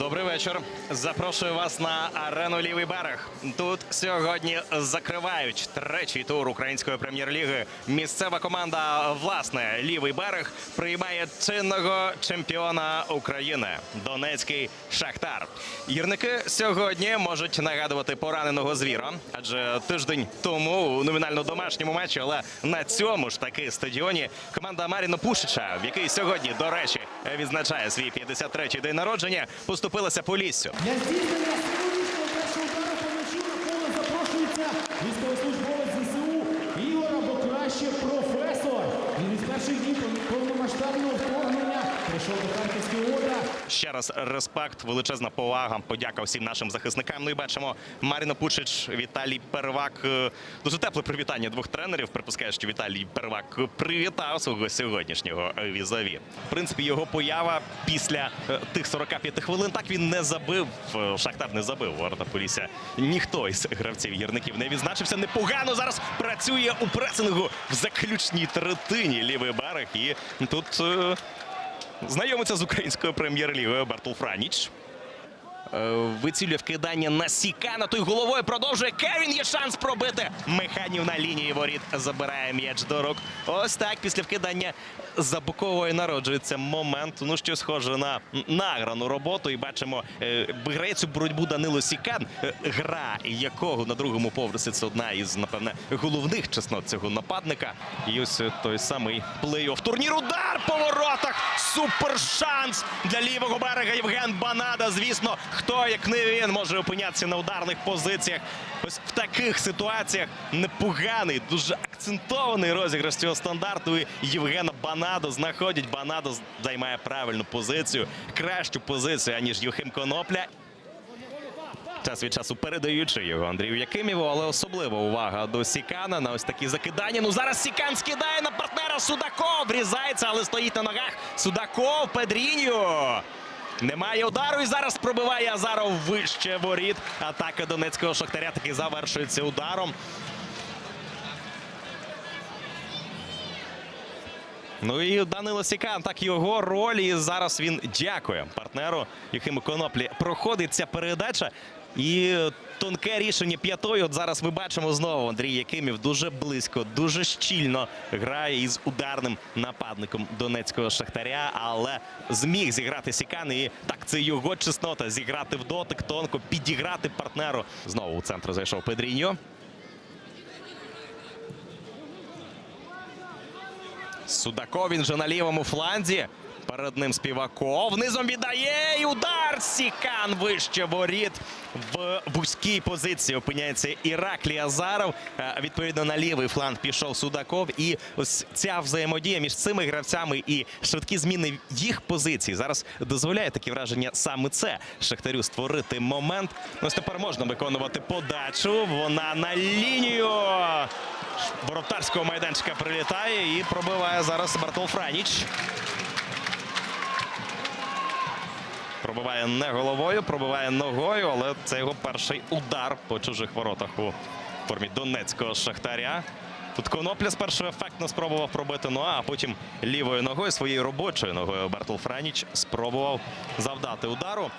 Добрий вечір. Запрошую вас на арену Лівий берег. Тут сьогодні закривають третій тур української прем'єр-ліги. Місцева команда, власне, лівий берег приймає чинного чемпіона України Донецький Шахтар. Гірники сьогодні можуть нагадувати пораненого звіра, адже тиждень тому у номінально домашньому матчі, але на цьому ж таки стадіоні команда Маріно Пушича, в який сьогодні, до речі, відзначає свій 53-й день народження, поступилася по лісю. Для здійснення сьогоднішнього першого удару по на поле запрошується військовослужбовець ЗСУ Ігор або краще професор. Він із перших днів повномасштабного вторгнення прийшов до Харківської ОДА. Ще раз респект, величезна повага, подяка всім нашим захисникам. Ну і бачимо Маріно Пучич, Віталій Первак. Е, Дуже тепле привітання двох тренерів. Припускаю, що Віталій Первак привітав свого сьогоднішнього візаві. В принципі, його поява після е, тих 45 хвилин так він не забив. е, Шахтар не забив ворота Полісся. Ніхто із гравців гірників не відзначився. Непогано зараз працює у пресингу в заключній третині лівий берег. І тут. Знайомиться з українською прем'єр-лігою Бартул Франіч. Е, Вицілює вкидання на Сікана. Той головою продовжує. Кевін є шанс пробити. Механів на лінії воріт забирає м'яч до рук. Ось так після вкидання за боковою народжується момент. Ну що схоже на награну роботу. І бачимо, е, виграє цю боротьбу Данило Сікан, е, гра якого на другому поверсі це одна із напевне головних чеснот цього нападника. І ось той самий плей-офф турнір. Удар по воротах. Супер шанс для лівого берега. Євген Банада. Звісно, хто як не він може опинятися на ударних позиціях. Ось в таких ситуаціях непоганий, дуже акцентований розіграш цього стандарту. І Євгена Банадо знаходять. Банадо займає правильну позицію, кращу позицію аніж Юхим Конопля. Час від часу передаючи його Андрію Якимєву, але особлива увага до Сікана на ось такі закидання. Ну зараз Сікан скидає на партнера Судаков. Врізається, але стоїть на ногах. Судаков, Педріньо. Немає удару і зараз пробиває Азаров вище воріт. Атака донецького шахтаря таки завершується ударом. Ну і Данило Сікан, так його роль. І зараз він дякує партнеру Юхиму Коноплі. Проходить ця передача. І тонке рішення п'ятої. От зараз ми бачимо знову Андрій Якимів дуже близько, дуже щільно грає із ударним нападником донецького шахтаря, але зміг зіграти Сікан. І так, це його чеснота зіграти в дотик, тонко підіграти партнеру. Знову у центр зайшов Педріньо. Судаков він вже на лівому фланзі. Перед ним Співаков. Низом віддає і удар. Сікан вище воріт. В вузькій позиції опиняється Іраклій Азаров. Е, Відповідно, на лівий фланг пішов Судаков. І ось ця взаємодія між цими гравцями і швидкі зміни їх позицій зараз дозволяє такі враження саме це Шахтарю створити момент. Ось тепер можна виконувати подачу. Вона на лінію. Воротарського майданчика прилітає і пробиває зараз Бартол Франіч. Пробиває не головою, пробиває ногою, але це його перший удар по чужих воротах у формі донецького шахтаря. Тут Конопля спершу ефектно спробував пробити, ну а потім лівою ногою, своєю робочою ногою Бертл Френіч спробував завдати удару.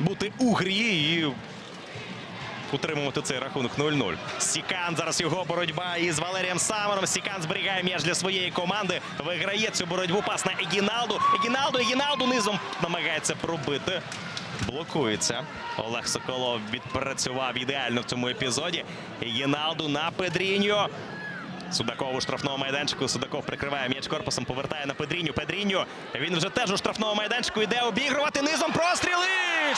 Бути у грі і утримувати цей рахунок 0-0. Сікан зараз його боротьба із Валерієм Самером. Сікан зберігає м'яч для своєї команди. Виграє цю боротьбу. Пас на Егіналду. Егіналду, Егіналду низом намагається пробити. Блокується. Олег Соколов відпрацював ідеально в цьому епізоді. Егіналду на Педріньо. Судаков у штрафному майданчику. Судаков прикриває м'яч корпусом, повертає на Педріню. Педріню. Він вже теж у штрафному майданчику йде обігрувати низом простріли.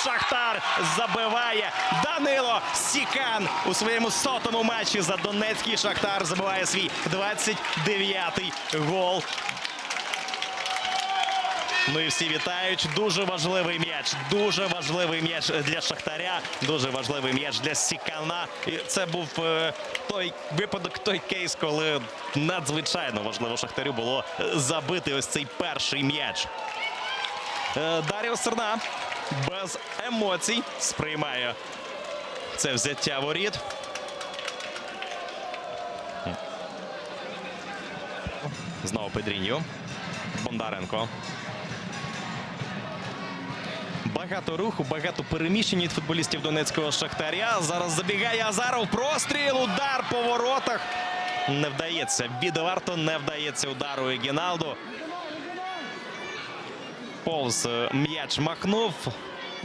Шахтар забиває Данило Сікан у своєму сотому матчі за Донецький Шахтар забиває свій 29-й гол. Ну і всі вітають. Дуже важливий м'яч. Дуже важливий м'яч для Шахтаря. Дуже важливий м'яч для Сікана. І це був е, той випадок, той кейс, коли надзвичайно важливо Шахтарю було е, забити ось цей перший м'яч. Е, Даріо Серна без емоцій сприймає це взяття воріт. Знову Педріньо. Бондаренко. Багато руху, багато переміщень від футболістів Донецького Шахтаря. Зараз забігає Азаров. Простріл, удар по воротах. Не вдається. Від варто не вдається удару Егіналду. Повз е, м'яч махнув.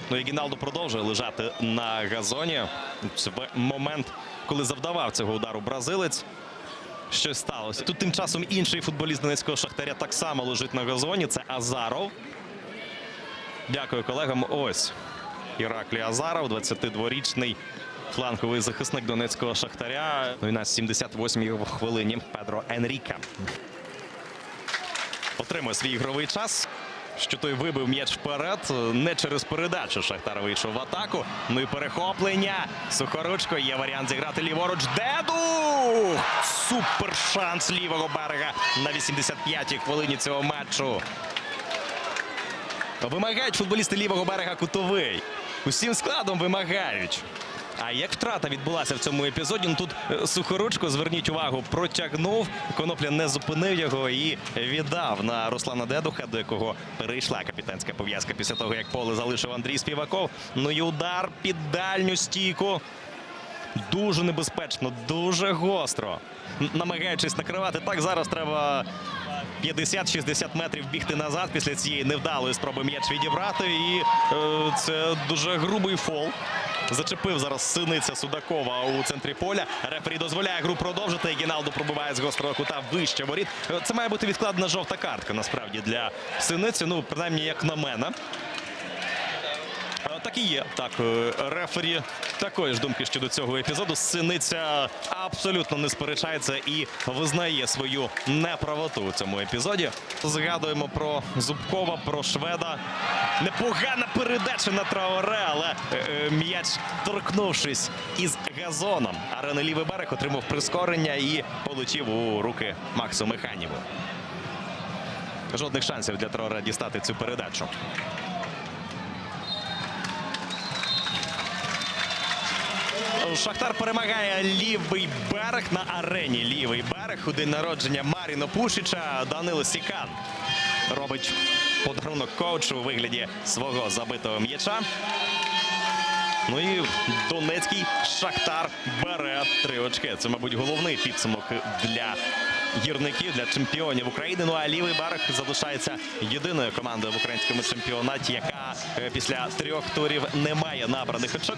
Ну, Егіналду продовжує лежати на газоні. Це момент, коли завдавав цього удару бразилець. Щось сталося. Тут тим часом інший футболіст Донецького Шахтаря так само лежить на газоні. Це Азаров. Дякую колегам. Ось Іраклій Азаров, 22-річний фланговий захисник Донецького Шахтаря. Ну і на 78-й хвилині Педро Енріка отримує свій ігровий час. Що той вибив м'яч вперед, не через передачу Шахтар вийшов в атаку. Ну і перехоплення. Сухоручко є варіант зіграти ліворуч. Деду! Супер шанс лівого берега на 85-й хвилині цього матчу. Вимагають футболісти лівого берега кутовий. Усім складом вимагають. А як втрата відбулася в цьому епізоді? Ну тут е, сухоручко, зверніть увагу, протягнув. Конопля не зупинив його і віддав на Руслана Дедуха, до якого перейшла капітанська пов'язка після того, як поле залишив Андрій Співаков. Ну і удар під дальню стійку. Дуже небезпечно, дуже гостро. Намагаючись накривати. Так зараз треба 50-60 метрів бігти назад після цієї невдалої спроби м'яч відібрати. І е, це дуже грубий фол. Зачепив зараз синиця Судакова у центрі поля. Рефері дозволяє гру продовжити. Гіналду пробиває з гострого кута вище воріт. Це має бути відкладена жовта картка насправді для синиці. Ну, принаймні, як на мене. Так і є. Так, е, рефері такої ж думки щодо цього епізоду. Синиця абсолютно не сперечається і визнає свою неправоту у цьому епізоді. Згадуємо про Зубкова, про Шведа. Непогана передача на Траоре, але е, е, м'яч, торкнувшись із газоном. Арена лівий берег отримав прискорення і получив у руки Максу Механіву. Жодних шансів для Траоре дістати цю передачу. Шахтар перемагає лівий берег на арені. Лівий берег у день народження Маріно Пушича. Данило Сікан робить подарунок коучу у вигляді свого забитого м'яча. Ну і Донецький Шахтар бере три очки. Це, мабуть, головний підсумок для гірників, для чемпіонів України. Ну а лівий берег залишається єдиною командою в українському чемпіонаті, яка е, після трьох турів не має набраних очок.